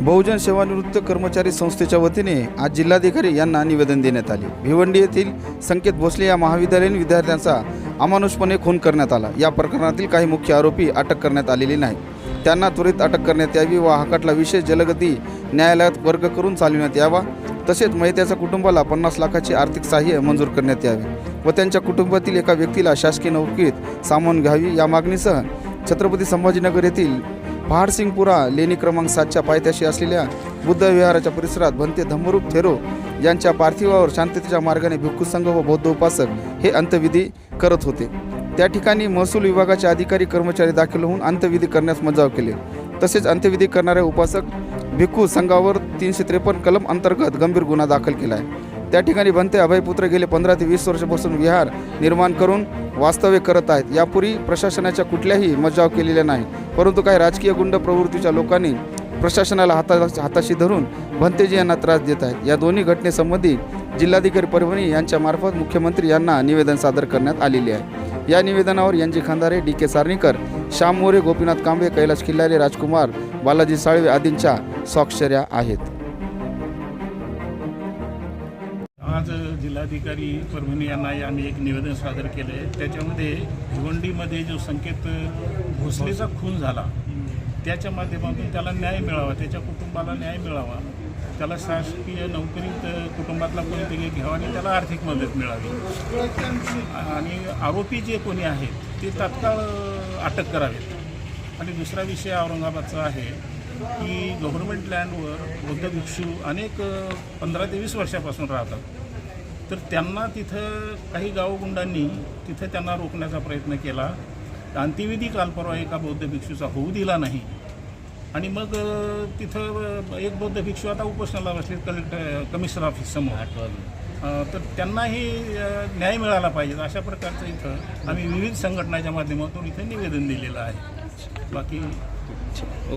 बहुजन सेवानिवृत्त कर्मचारी संस्थेच्या वतीने आज जिल्हाधिकारी यांना निवेदन देण्यात आले. भिवंडी येथील संकेत भोसले या महाविद्यालयीन विद्यार्थ्यांचा अमानुषपणे खून करण्यात आला. या प्रकरणातील काही मुख्य आरोपी अटक करण्यात आलेले नाही त्यांना त्वरित अटक करण्यात यावी व हा खटला विशेष जलगती न्यायालयात वर्ग करून चालविण्यात यावा. तसेच महित्याच्या कुटुंबाला पन्नास लाखाची आर्थिक सहाय्य मंजूर करण्यात यावे व त्यांच्या कुटुंबातील एका व्यक्तीला शासकीय नोकरीत सामावून घ्यावी या मागणीसह छत्रपती संभाजीनगर येथील पहाडसिंगपुरा लेणी क्रमांक सातच्या पायथ्याशी असलेल्या बुद्ध विहाराच्या परिसरात भंते धम्मरूप थेरो. यांच्या पार्थिवावर शांततेच्या मार्गाने भिक्खू संघ व बौद्ध उपासक हे अंत्यविधी करत होते. त्या ठिकाणी महसूल विभागाचे अधिकारी कर्मचारी दाखल होऊन अंत्यविधी करण्यास मजाव केले. तसेच अंत्यविधी करणाऱ्या उपासक भिक्खू संघावर तीनशे त्रेपन्न कलम अंतर्गत गंभीर गुन्हा दाखल केला आहे. त्या ठिकाणी भंते अभयपुत्र गेले पंधरा ते वीस वर्षापासून विहार निर्माण करून वास्तव्य करत आहेत. यापूर्वी प्रशासनाच्या कुठल्याही मजाव केलेल्या नाही. परंतु काही राजकीय गुंड प्रवृत्तीच्या लोकांनी प्रशासनाला हाता हाताशी धरून भंतेजी यांना त्रास देत आहेत. या दोन्ही घटनेसंबंधी जिल्हाधिकारी परभणी यांच्यामार्फत मुख्यमंत्री यांना निवेदन सादर करण्यात आलेले आहे. या निवेदनावर यांची खांदारे डी के सारणीकर श्याम मोरे गोपीनाथ कांबळे कैलाश खिल्लारे राजकुमार बालाजी साळवे आदींच्या स्वाक्षऱ्या आहेत. आज जिल्हाधिकारी परभणी यांना आम्ही एक निवेदन सादर केलं आहे त्याच्यामध्ये भिवंडीमध्ये जो संकेत भोसलेचा खून झाला त्याच्या माध्यमातून त्याला न्याय मिळावा त्याच्या कुटुंबाला न्याय मिळावा त्याला शासकीय नोकरीत कुटुंबातला कोणीतरी घ्यावा आणि त्याला आर्थिक मदत मिळावी. आणि आरोपी जे कोणी आहेत ते तात्काळ अटक करावेत. आणि दुसरा विषय औरंगाबादचा आहे की गव्हर्नमेंट लँडवर बुद्ध भिक्षू अनेक पंधरा ते वीस वर्षापासून राहतात. तर त्यांना तिथं काही गावगुंडांनी तिथं त्यांना रोखण्याचा प्रयत्न केला. अंत्यविधी काल परवा एका बौद्ध भिक्षूचा होऊ दिला नाही. आणि मग तिथं एक बौद्ध भिक्षू आता उपोषणाला बसले कलेक्टर कमिशनर ऑफिस समोर अ, तर त्यांनाही न्याय मिळाला पाहिजे अशा प्रकारचं इथं आम्ही विविध संघटनाच्या माध्यमातून इथं निवेदन दिलेलं आहे. बाकी